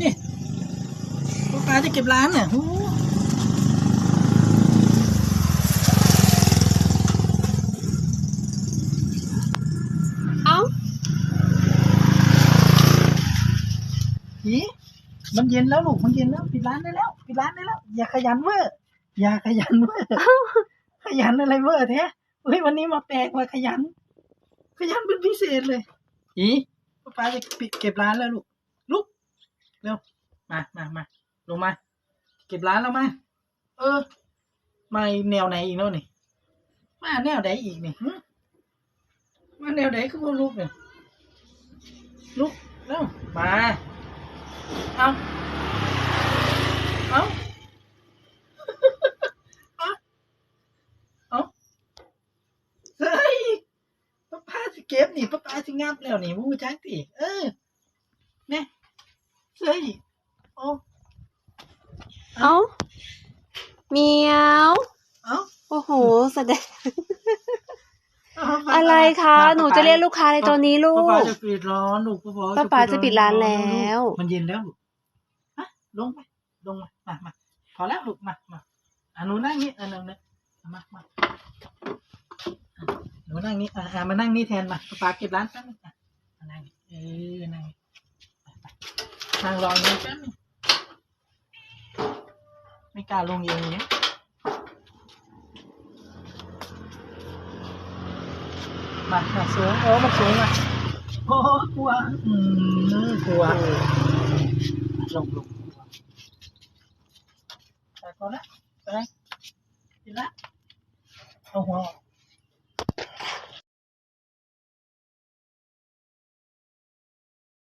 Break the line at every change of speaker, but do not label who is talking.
นี่พ่อปลาจะเก็บร้านเนี่ยโอ้
เอ้า
ผีมันเย็นแล้วลูกมันเย็นแล้วปิดร้านได้แล้วปิดร้านได้แล้ว อย่าขยันเวอร์อย่าขยันเวอร์ขยันอะไรเวอร์แท้เฮ้ยวันนี้มาแปลกว่าขยัน ขยันเป็นพิเศษเลยอีพ่อปลาจะปิดเก็บร้านแล้วลูกลูก เร็ว มามามาลงมา เก็บร้านแล้วมา เออ มาแนวไหนอีกเนาะนี่ มาแนวไหนอีกนี่หึมาแนวไหนคือพวกลูกเนี่ยลูกเร็วมา เอาเอาเอาเฮ้ยป้าสเก็บนี่ป้าป้าสิงับแล้วนี่มูจักติเออเนี่ย เฮ้ยโอ้
เอ้าเหมียว
เอา
โอ้โหแสดง
เาป
อะไรคะ
มา
หนูจะเรียกลูกค้าในตอนนี้ลู
ป้าป้ากจะปิดร้อนลูกป้าป้า
ป้าป๋าจะปิดร้านแล้ว
มันเย็นแล้วลูกฮะลงไปลงมามามาพอแล้วลูกมามาอะหนูนั่งนี่อะหนูนั่งมามาอะหนูนั่งนี่อะอะมานั่งนี่แทนมาป้าป๋าเก็บร้านแป๊บนึงอะมานั่งนี่เออนั่งนี่ไปไป นั่งรอนี่แป๊บนึงไม่กล้าลงเองเนี่ยมามาสูงโอ้มันสูงอะโอ้กลัวอืมกลัวลงลงกลัวไปพอละไปกินละเอาหัวออก